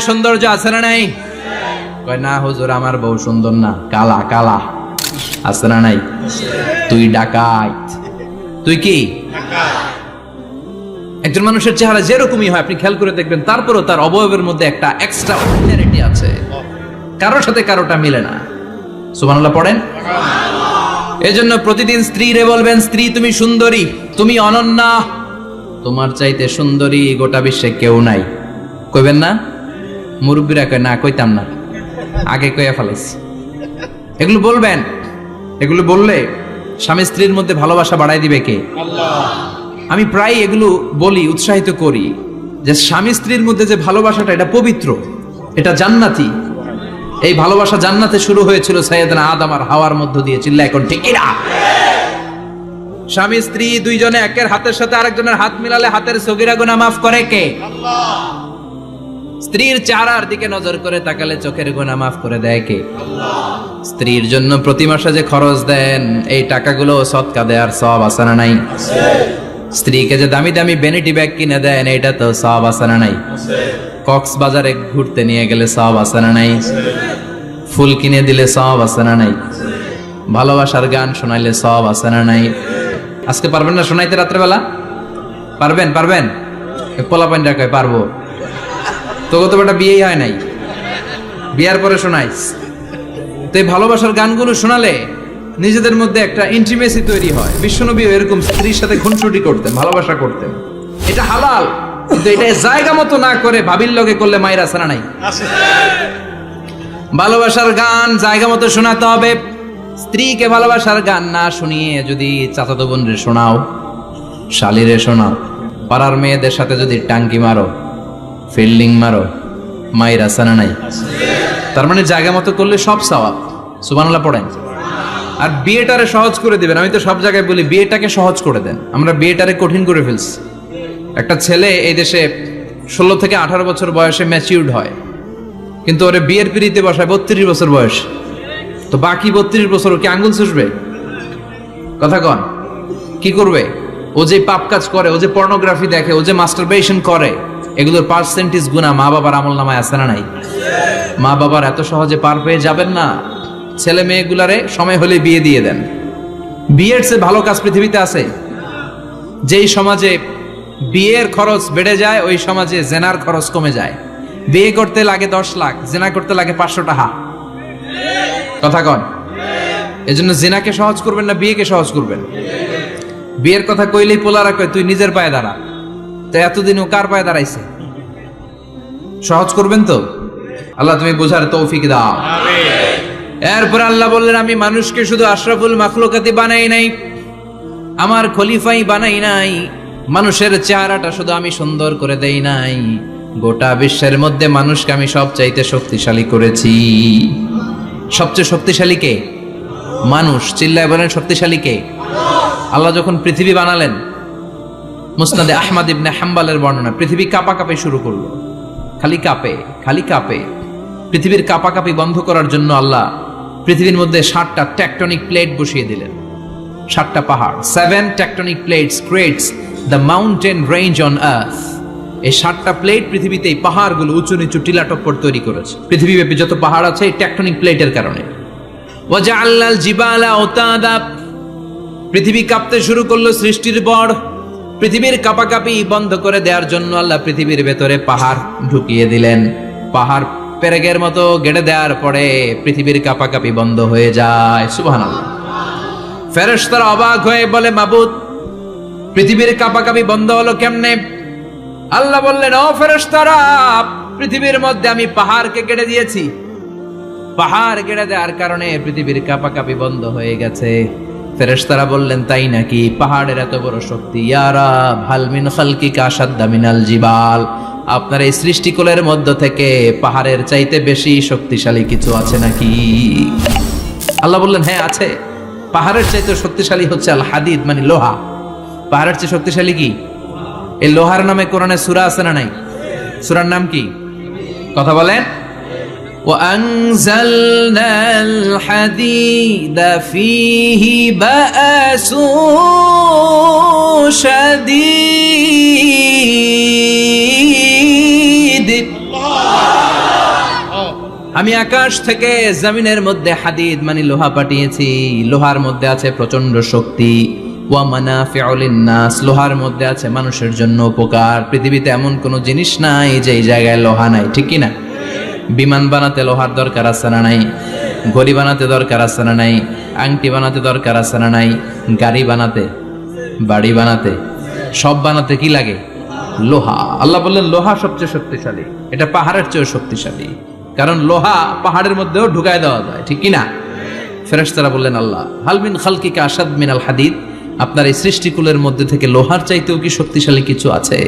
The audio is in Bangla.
সৌন্দর্য আছে না নাই? কয়, না হুজুর, আমার বউ সুন্দর না। কালা কালা। আছে না নাই? তুই ডাকাত। তুই কি? একজন মানুষের চেহারা যেরকমই হয়, আপনি খেয়াল করে দেখবেন, তারপরেও তার অবয়বের মধ্যে একটা এক্সট্রা অর্ডিনারিটি আছে। কারোর সাথে কারোটা মিলে না। সুবহানাল্লাহ পড়েন? এজন্য প্রতিদিন স্ত্রীরে বলবেন, স্ত্রী, তুমি সুন্দরী, তুমি অনন্যা। তোমার চাইতে সুন্দরী গোটা বিশ্বে কেউ নাই। কইবেন না? মুরব্বীরা কয় না কইতাম না আগে কইয়া ফেলাইছি। এগুলো বলবেন? এগুলো বললে স্বামী স্ত্রীর মধ্যে ভালোবাসা বাড়াই দিবে কে? আমি প্রায় এগুলো বলি উৎসাহিত করি যে স্বামী স্ত্রীর মধ্যে যে ভালোবাসাটা এটা পবিত্র এটা জান্নাতি। এই ভালোবাসা জান্নাতে শুরু হয়েছিল সৈয়দনা আদম আর হাওয়ার মধ্য দিয়ে চিল্লা এখন ঠিক স্বামী স্ত্রী দুইজনে একের হাতের সাথে আরেকজনের হাত মিলালে হাতের সগিরা গুনাহ মাফ করে কে? স্ত্রীর চারার দিকে নজর করে তাকালে চোখের গুনাহ মাফ করে দেয় কে? স্ত্রীর জন্য প্রতি মাসে যে খরচ দেন, এই টাকাগুলো সৎকা দেওয়ার সব আসানা নাই? স্ত্রীকে যে দামি দামি বেনিটি ব্যাগ কিনে দেন এটা তো সব আসানা নাই? কক্সবাজারে ঘুরতে নিয়ে গেলে সব আসানা নাই? ফুল কিনে দিলে সব আসানা নাই? ভালোবাসার গান শোনাইলে সব আসানা নাই? আজকে পারবেন না শোনাইতে রাত্রেবেলা? পারবেন পারবেন? পোলা পাইন কয়, পারব? তোকে তো বেটা বিয়েই হয় নাই। বিয়ার পরে শোনাইস। তো এই ভালোবাসার গানগুলো শোনালে নিজেদের মধ্যে একটা ইন্টিমেসি তৈরি হয়। বিশ্বনবী এরকম স্ত্রীর সাথে খুনসুটি করতেন, ভালোবাসা করতেন। এটা হালাল, কিন্তু এটা জায়গা মতো না করে ভাবির লগে করলে মায়ের আসানা নাই? ভালোবাসার গান জায়গা মতো শোনাতে হবে। স্ত্রীকে ভালোবাসার গান না শুনিয়ে যদি চাচাতো বোনরে শোনাও, শালিরে শোনাও, পাড়ার মেয়েদের সাথে যদি টাঙ্কি মারো ফিল্ডিং মারো, মায়ের আসানা নাই। তার মানে জায়গা মতো করলে সব সওয়াব। সুবহানাল্লাহ পড়েন। আর বিয়েটারে সহজ করে দিবেন। আমি তো সব জায়গায় বলি, বিয়েটাকে সহজ করে দেন। আমরা বিয়েটারে কঠিন করে ফেলছি। একটা ছেলে এই দেশে ষোলো থেকে আঠারো বছর বয়সে ম্যাচিউর্ড হয়। কিন্তু ওরে বিয়ের পিড়িতে বসায় বত্রিশ বছর বয়স। তো বাকি বত্রিশ বছর ও কি আঙ্গুল চুষবে? কথা কন, কি করবে? ও যে পাপ কাজ করে, ও যে পর্নোগ্রাফি দেখে, ও যে মাস্টারবেশন করে এগুলোর পার্সেন্টেজ গুণা মা বাবার আমল নামায় আছে না নাই? মা বাবার এত সহজে পার পেয়ে যাবেন না। ছেলে মেয়েগুলারে সময় হলে বিয়ে দিয়ে দেন। বিয়ের চেয়ে ভালো কাজ পৃথিবীতে আছে। যেই সমাজে বিয়ের খরচ বেড়ে যায়, ওই সমাজে জেনার খরচ কমে যায়। বিয়ে করতে লাগে দশ লাখ, জেনা করতে লাগে পাঁচশো টাকা। কথা কন। এজন্য জেনাকে সহজ করবেন না বিয়েকে সহজ করবেন। বিয়ের কথা কইলেই পোলারা কয়, তুই নিজের পায়ে দাঁড়া। তো এতদিন ও কার পায়ে দাঁড়াইছে? সহজ করবেন তো? আল্লাহ তুমি বোঝার তৌফিক দাও। এরপর আল্লাহ বললেন আমি মানুষকে শুধু আশরাফুল মাখলুকাতি বানাই নাই আমার খলিফাই বানাই নাই মানুষের চেহারাটা শুধু আমি সুন্দর করে দেই নাই গোটা বিশ্বের মধ্যে মানুষকে আমি সবচাইতে শক্তিশালী করেছি। সবচেয়ে শক্তিশালী কে? মানুষ। চিল্লায় বলেন শক্তিশালী কে? আল্লাহ যখন পৃথিবী বানালেন মুসনাদে আহমদ ইবনে হাম্বালের বর্ণনা, পৃথিবী কাঁপাকাঁপি শুরু করল। খালি কাঁপে খালি কাঁপে। পৃথিবীর কাঁপাকাঁপি বন্ধ করার জন্য আল্লাহ পৃথিবীর মধ্যে ষাটটা টেকটনিক প্লেট বসিয়ে দিলেন। সাতটা পাহাড় seven tectonic plates creates the mountain range on earth এই সাতটা প্লেট পৃথিবীতে এই পাহাড়গুলো উঁচু নিচু টিলাটপ্পর তৈরি করেছে। পৃথিবীব্যাপী যত পাহাড় আছে এই টেকটনিক প্লেটের কারণে। ওয়াজা আল্লাল জিবালা ওতাদা পৃথিবী কাঁপতে শুরু করল সৃষ্টির পর। পৃথিবীর কাপাকাপি বন্ধ করে দেওয়ার জন্য আল্লাহ পৃথিবীর ভেতরে পাহাড় ঢুকিয়ে দিলেন। পাহাড় পেরেগের মতো গেড়ে দেওয়ার পরে পৃথিবীর কাপাকাপি বন্ধ হয়ে যায়। সুবহানাল্লাহ। ফেরেশতারা অবাক হয়ে বলে, মাবুদ, পৃথিবীর কাপাকাপি বন্ধ হলো কেমনে? আল্লাহ বললেন, ও ফেরেশতারা, পৃথিবীর মধ্যে আমি পাহাড়কে কেটে দিয়েছি। পাহাড় কেটে দেওয়ার কারণে পৃথিবীর কাপাকাপি বন্ধ হয়ে গেছে। ফেরেশতারা বললেন, তাই নাকি? পাহাড়ের এত বড় শক্তি। ইয়ারা ভালমিন খালকি কাসাদ্দা মিনাল জিবাল। আপনার এই সৃষ্টিকুলের মধ্য থেকে পাহাড়ের চাইতে বেশি শক্তিশালী কিছু আছে নাকি? আল্লাহ বললেন হ্যাঁ আছে। পাহাড়ের চাইতে শক্তিশালী হচ্ছে আল হাদিদ মানে লোহা। পাহাড়ের চেয়ে শক্তিশালী কি? এই লোহার নামে কোরআনে সুরা আছে না নাই? সুরার নাম কি? কথা বলেন। وأنزلنا الحديد فيه بأس شديد আমি আকাশ থেকে জমিনের মধ্যে হাদিদ মানে লোহা পাঠিয়েছি লোহার মধ্যে আছে প্রচন্ড শক্তি ওয়া মানাফিউল নাস লোহার মধ্যে আছে মানুষের জন্য উপকার পৃথিবীতে এমন কোনো জিনিস নাই যে এই জায়গায় লোহা নাই ঠিক কি না বিমান বানাতে লোহার দরকার আছে না নাই? ঘড়ি বানাতে দরকার আছে না নাই? আংটি বানাতে দরকার আছে না নাই? গাড়ি বানাতে, বাড়ি বানাতে, সব বানাতে কি লাগে? লোহা। আল্লাহ বললেন, লোহা সবচেয়ে শক্তিশালী। এটা পাহাড়ের চেয়েও শক্তিশালী। কারণ লোহা পাহাড়ের মধ্যেও ঢুকায় দেওয়া যায়, ঠিক কি না ফেরেশতারা বললেন, আল্লাহ হালমিন খালকিকা আসাদ মিনাল হাদিদ? আপনার এই সৃষ্টিকুলের মধ্যে থেকে লোহার চাইতেও কি শক্তিশালী কিছু আছে?